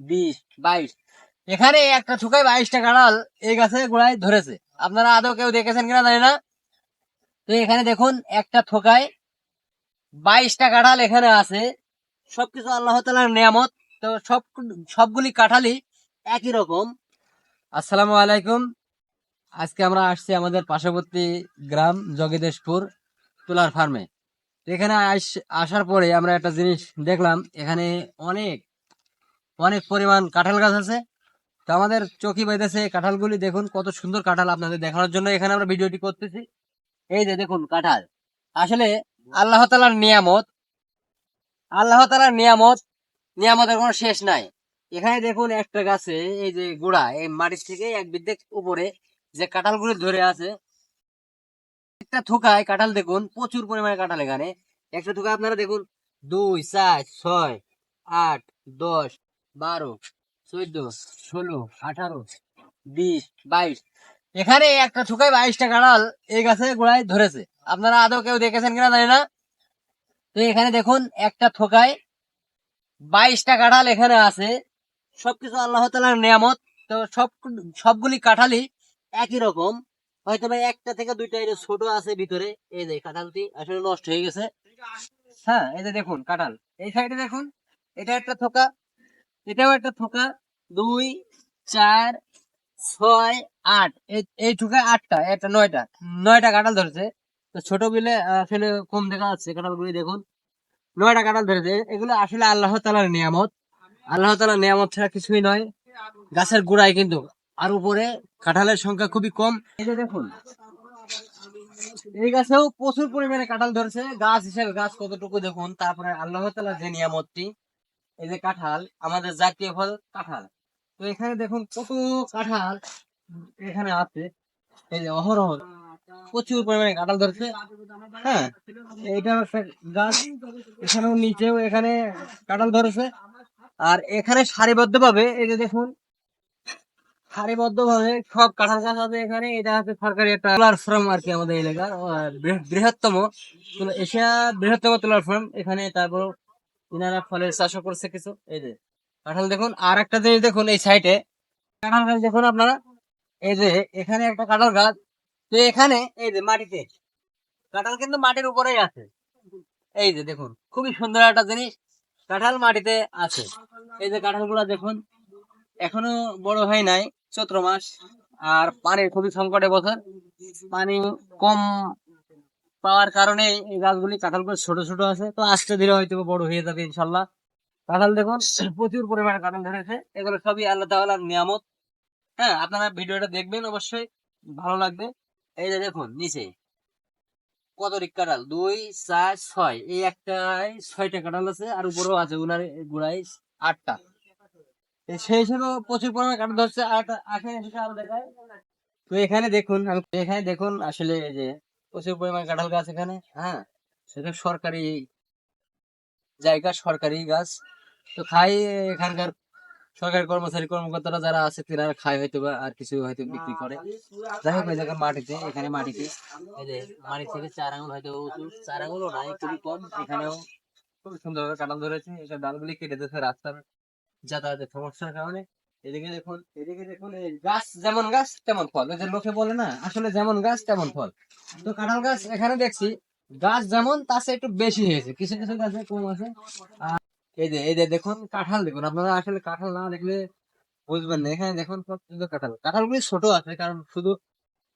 বিশ, বাইশ। এখানে একটা থুকায় বাইশটা কাঁঠাল এই গাছে গোড়ায় ধরেছে। আপনারা আদৌ কেউ দেখেছেন কিনা জানি না। তো এখানে দেখুন, একটা থোকায় বাইশটা কাঁঠাল এখানে আছে। সবকিছু আল্লাহ তালার নিয়ামত। তো সব, সবগুলি কাঁঠালই একই রকম। আসসালামু আলাইকুম। আজকে আমরা আসছি আমাদের পার্শ্ববর্তী গ্রাম জগদীশপুর তুলার ফার্মে। তো এখানে আস- আসার পরে আমরা একটা জিনিস দেখলাম। এখানে অনেক অনেক পরিমাণ কাঁঠাল গাছ আছে। তো আমাদের চোখি বাইতেছে কাঁঠালগুলি। দেখুন, কত সুন্দর কাঁঠাল আপনাদের দেখানোর জন্য এখানে আমরা ভিডিওটি করতেছি। এই যে দেখুন কাঁঠাল। আসলে আল্লাহ তালার নিয়ামত, আল্লাহ তালার নিয়ামত, নিয়ামতের কোনো শেষ নাই। এখানে দেখুন একটা গাছে, এই যে গোড়া, এই মাটির থেকে এক বিদ্যে উপরে যে কাঁঠালগুলি ধরে আছে, একটা থোকায় কাঁঠাল দেখুন, প্রচুর পরিমাণে কাঁঠাল এখানে। একটা থোকা আপনারা দেখুন, দুই, চার, ছয়, আট, দশ বারো, চোদ্দ, ষোলো, আঠারো, বিশ, বাইশ। এখানে একটা থোকায় বাইশটা কাঁঠাল এই গাছে গোড়ায় ধরেছে। আপনারা আদৌ কেউ দেখেছেন কিনা জানি না। তো এখানে দেখুন, একটা থোকায় বাইশটা কাঁঠাল এখানে আছে। সবকিছু আল্লাহ তালার নিয়ামত। তো সব, সবগুলি কাঁঠালই একই রকম। হয়তো বা একটা থেকে দুইটা এর ছোট আছে ভিতরে। এই যে কাঁঠালটি আসলে নষ্ট হয়ে গেছে। হ্যাঁ এই যে দেখুন, কাঁঠাল। এই সাইডে দেখুন, এটা একটা থোকা। এটাও একটা থোকা। দুই, চার, ছয়, আট। এই- ঠুকায় আটটা, একটা নয়টা। নয়টা কাঁঠাল ধরেছে। তো ছোট বিলে আসলে কম দেখা যাচ্ছে কাঁঠালগুলি দেখুন। নয়টা কাঁঠাল ধরেছে। এগুলো আসলে আল্লাহ তালার নিয়ামত। আল্লাহ তালার নিয়ামত ছাড়া কিছুই নয়। গাছের গোড়ায় কিন্তু আর উপরে কাঁঠালের সংখ্যা খুবই কম। এই যে দেখুন, এই গাছেও প্রচুর পরিমাণে কাঁঠাল ধরেছে। গাছ হিসেবে গাছ কতটুকু দেখুন, তারপরে আল্লাহ তালা যে নিয়ামতটি এই যে কাঁঠাল, আমাদের জাতীয় ফল কাঁঠাল। তো এখানে দেখুন কত কাঁঠাল এখানে আছে। এই যে অহরহ, প্রচুর পরিমাণে কাঁঠাল ধরেছে। হ্যাঁ এইটা গাছ। এখানেও নিচেও এখানে কাঁঠাল ধরেছে। আর এখানে সারিবদ্ধ ভাবে এই যে দেখুন সারিবদ্ধ ভাবে সব কাঁঠাল গাছ আছে এখানে। এটা হচ্ছে সরকারি একটা তুলার ফার্ম আর কি আমাদের এলাকার। বৃহত্তম এশিয়া বৃহত্তম তুলার ফার্ম। এখানে তারপর ইনারা ফলের চাষও করছে কিছু, এই যে। কাঁঠাল দেখুন আর একটা জিনিস দেখুন এই সাইডে কাঁঠাল গাছ দেখুন আপনারা। এই যে, এখানে একটা কাঁঠাল গাছ। তো এখানে, এই যে মাটিতে। কাঁঠাল কিন্তু মাটির উপরেই আছে। এই যে দেখুন, খুবই সুন্দর একটা জিনিস। কাঁঠাল মাটিতে আছে। এই যে কাঁঠালগুলো দেখুন, এখনও বড় হয় নাই, চৈত্র মাস। আর পানির খুবই সংকটে বছর পানি কম পাওয়ার কারণে এই গাছগুলি কাঁঠালগুলো ছোট ছোট আছে। তো আস্তে ধীরে হয়তো বড় হয়ে যাবে ইনশাল্লাহ। কাঁঠাল দেখুন, প্রচুর পরিমাণে কাঁঠাল ধরেছে। এগুলো সবই আল্লাহ তাআলার নিয়ামত। হ্যাঁ আপনারা ভিডিওটা দেখবেন অবশ্যই, ভালো লাগবে। এই যে দেখুন, নিচে। কত রিক কাঁঠাল, দুই, চার, ছয়। এই একটাই ছয়টা কাঁঠাল আছে, আর উপরেও আছে উনার গোড়ায় আটটা। সেই হিসেবেও প্রচুর পরিমাণে কাঁঠাল ধরছে। একটা এসে আরও দেখায়। তো এখানে দেখুন, আমি এখানে দেখুন, আসলে যে প্রচুর পরিমাণে কাঁঠাল গাছ এখানে হ্যাঁ? সেটা সরকারি জায়গা, সরকারি গাছ। তো খাই এখানকার সরকারি কর্মচারী, কর্মকর্তারা যারা আছে, তেনারা খায় হয়তো বা আর কিছু হয়তো বিক্রি করে। যাই হোক জায়গায় মাটিতে, এখানে মাটিতে, এই যে মাটি থেকে চার আঙুল হয়তো চার আঙুলও নাই, খুবই কম। এখানেও খুব সুন্দর ভাবে কাটাল ধরেছে। এটা ডালগুলি কেটে দিয়েছে রাস্তার যাতায়াতের সমস্যার কারণে। এদিকে দেখুন এদিকে দেখুন, এই গাছ যেমন গাছ তেমন ফল। ওই যে লোকে বলে না, আসলে যেমন গাছ তেমন ফল। তো কাঁঠাল গাছ এখানে দেখছি, গাছ যেমন, তার একটু বেশি হয়েছে। কিছু কিছু গাছে কম আছে। আর এই যে এই যে দেখুন কাঁঠাল, দেখুন। আপনারা আসলে কাঁঠাল না দেখলে বুঝবেন না। এখানে দেখুন কত সুন্দর কাঁঠাল। কাঁঠালগুলি ছোট আছে, কারণ শুধু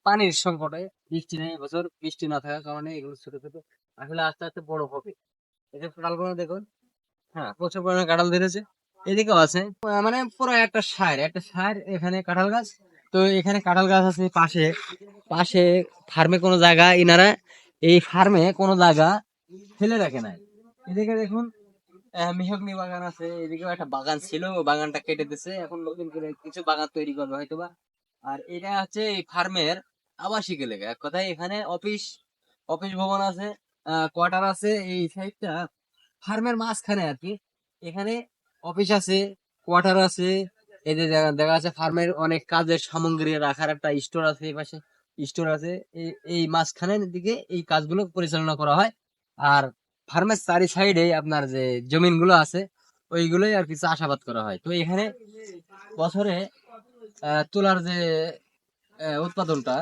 পানির সংকটে বৃষ্টি নেই, এবছর বৃষ্টি না থাকার কারণে এগুলো ছোট ছোট। আসলে আস্তে আস্তে বড় হবে। এই যে কাঁঠালগুলো দেখুন হ্যাঁ প্রচুর পরিমাণে কাঁঠাল ধরেছে। এদিকেও আছে। মানে পুরো একটা সার একটা সার এখানে কাঁঠাল গাছ। তো এখানে কাঁঠাল গাছ আছে পাশে। পাশে ফার্মে কোনো জায়গা, ইনারা এই ফার্মে কোনো জায়গা ফেলে রাখে নাই। এদিকে দেখুন মেহগনি বাগান আছে। এদিকেও একটা বাগান ছিল বাগানটা কেটে দিছে। এখন নতুন করে কিছু বাগান তৈরি করবে হয়তোবা। আর এটা হচ্ছে এই ফার্মের আবাসিক এলাকা। এক কথায় এখানে অফিস অফিস ভবন আছে কোয়ার্টার আছে। এই সাইডটা ফার্মের মাঝখানে আর কি। এখানে অফিস আছে, কোয়ার্টার আছে, এই যে দেখা- যাচ্ছে ফার্মের অনেক কাজের সামগ্রী রাখার একটা স্টোর আছে এই পাশে। স্টোর আছে, এই- মাঝখানের দিকে এই কাজগুলো পরিচালনা করা হয়। আর ফার্মের চারি সাইডে আপনার যে জমিনগুলো আছে, ওইগুলোই আর কি চাষাবাদ করা হয়। তো এখানে বছরে তুলার যে উৎপাদনটা,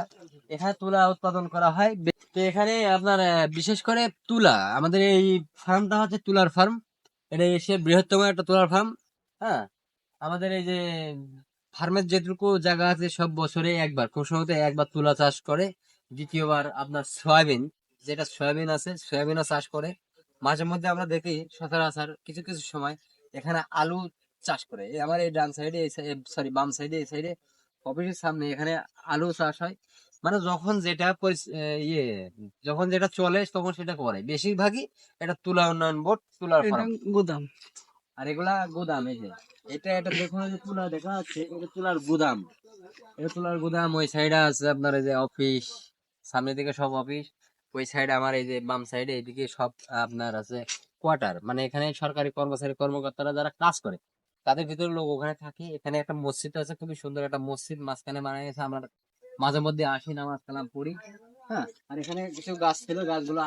এখানে তুলা উৎপাদন করা হয়। তো এখানে আপনার বিশেষ করে তুলা, আমাদের এই ফার্মটা হচ্ছে তুলার ফার্ম এটা এসে বৃহত্তম একটা তুলার ফার্ম হ্যাঁ? আমাদের এই যে ফার্মের যেটুকু জায়গা আছে সব বছরে একবার, খুব একবার তুলা চাষ করে, দ্বিতীয়বার আপনার সয়াবিন, যেটা সয়াবিন আছে, সয়াবিনও চাষ করে। মাঝে মধ্যে আমরা দেখি সচরাচর কিছু কিছু সময় এখানে আলু চাষ করে। এই আমার এই ডান সাইডে সরি বাম সাইডে এই সাইডে অফিসের সামনে এখানে আলু চাষ হয়। মানে যখন যেটা ইয়ে যখন যেটা চলে তখন সেটা করে। বেশিরভাগই এটা তুলা উন্নয়ন বোর্ড তুলার গুদাম। আর এগুলা গুদাম এই যে। এটা এটা দেখুন যে তুলা দেখা যাচ্ছে এটা তুলার গুদাম। এটা তুলার গুদাম ওই সাইডে আছে আপনার এই যে অফিস সামনের দিকে সব অফিস ওই সাইডে আমার এই যে বাম সাইডে এইদিকে সব আপনার আছে কোয়ার্টার। মানে এখানে সরকারি কর্মচারী কর্মকর্তারা যারা কাজ করে তাদের ভিতরে লোক ওখানে থাকে। এখানে একটা মসজিদ আছে খুবই সুন্দর একটা মসজিদ। মাঝখানে বানায় গেছে আমরা মাঝে মধ্যে আসি, নামাজ কালাম পড়ি হ্যাঁ? আর এখানে কিছু গাছ ছিল, গাছগুলো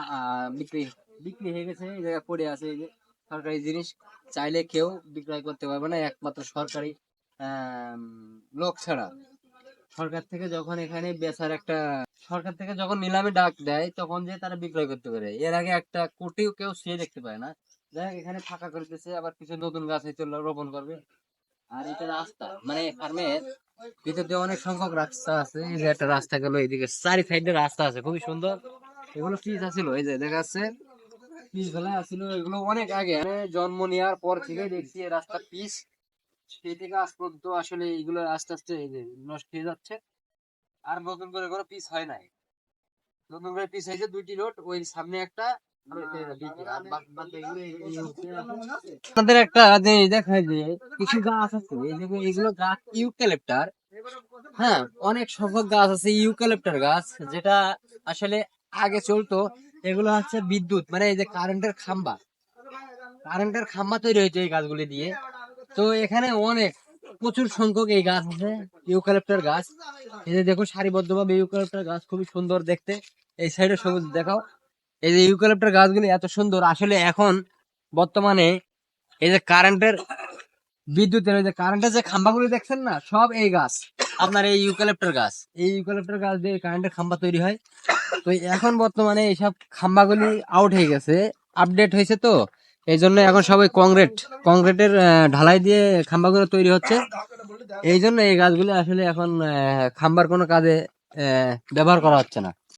বিক্রি বিক্রি হয়ে গেছে, এই জায়গায় পড়ে আছে, এই যে সরকারি জিনিস, চাইলে কেউ বিক্রয় করতে পারবে না, একমাত্র সরকারি লোক ছাড়া। সরকার থেকে যখন এখানে বেচার একটা, সরকার থেকে যখন নিলামে ডাক দেয়, তখন যে তারা বিক্রয় করতে পারে। এর আগে একটা কোটিও কেউ সে দেখতে পায় না। যাই এখানে ফাঁকা করে দিতেছে আবার কিছু নতুন গাছ হয়তো রোপণ করবে। আর এটা রাস্তা মানে ফার্মের ভিতর দিয়ে অনেক সংখ্যক রাস্তা আছে। এই যে একটা রাস্তা গেল এইদিকে। চারি সাইডে রাস্তা আছে, খুবই সুন্দর। এগুলো আছিল, এই যে দেখা যাচ্ছে আছিল, এগুলো অনেক আগে। মানে জন্ম নেওয়ার পর থেকে দেখছি এই রাস্তার পিচ সেই থেকে আজ পর্যন্ত আসলে এগুলো আস্তে আস্তে এই যে নষ্ট হয়ে যাচ্ছে। আর নতুন করে কোনো পিচ হয় নাই। নতুন করে পিচ হয়েছে দুইটি রোড ওই সামনে একটা আপনাদের একটা জিনিস দেখায় যে, কিছু গাছ আছে এগুলো গাছ ইউক্যালিপ্টার। হ্যাঁ অনেক সংখ্যক গাছ আছে, ইউক্যালিপ্টার গাছ, যেটা আসলে আগে চলতো। এগুলো হচ্ছে বিদ্যুৎ মানে এই যে কারেন্টের খাম্বা। কারেন্টের খাম্বা তৈরি হয়েছে এই গাছগুলি দিয়ে। তো এখানে অনেক, প্রচুর সংখ্যক এই গাছ আছে, ইউক্যালিপ্টার গাছ। এই যে দেখো সারিবদ্ধভাবে ইউক্যালিপ্টার গাছ, খুবই সুন্দর দেখতে। এই সাইডে সবুজ দেখাও। এই যে ইউক্যালিপ্টার গাছগুলি এত সুন্দর, আসলে এখন বর্তমানে এই যে কারেন্টের বিদ্যুতের যে কারেন্টের যে খাম্বাগুলি দেখছেন না, সব এই গাছ, আপনার এই ইউক্যালিপ্টার গাছ, এই ইউক্যালিপ্টার গাছ দিয়ে কারেন্টের খাম্বা তৈরি হয়। তো এখন বর্তমানে এইসব খাম্বাগুলি আউট হয়ে গেছে আপডেট হয়েছে তো, এই জন্য এখন সবাই কংক্রিট কংক্রিটের ঢালাই দিয়ে খাম্বাগুলো তৈরি হচ্ছে। এই জন্য এই গাছগুলি আসলে এখন খাম্বার কোনো কাজে ব্যবহার করা হচ্ছে না।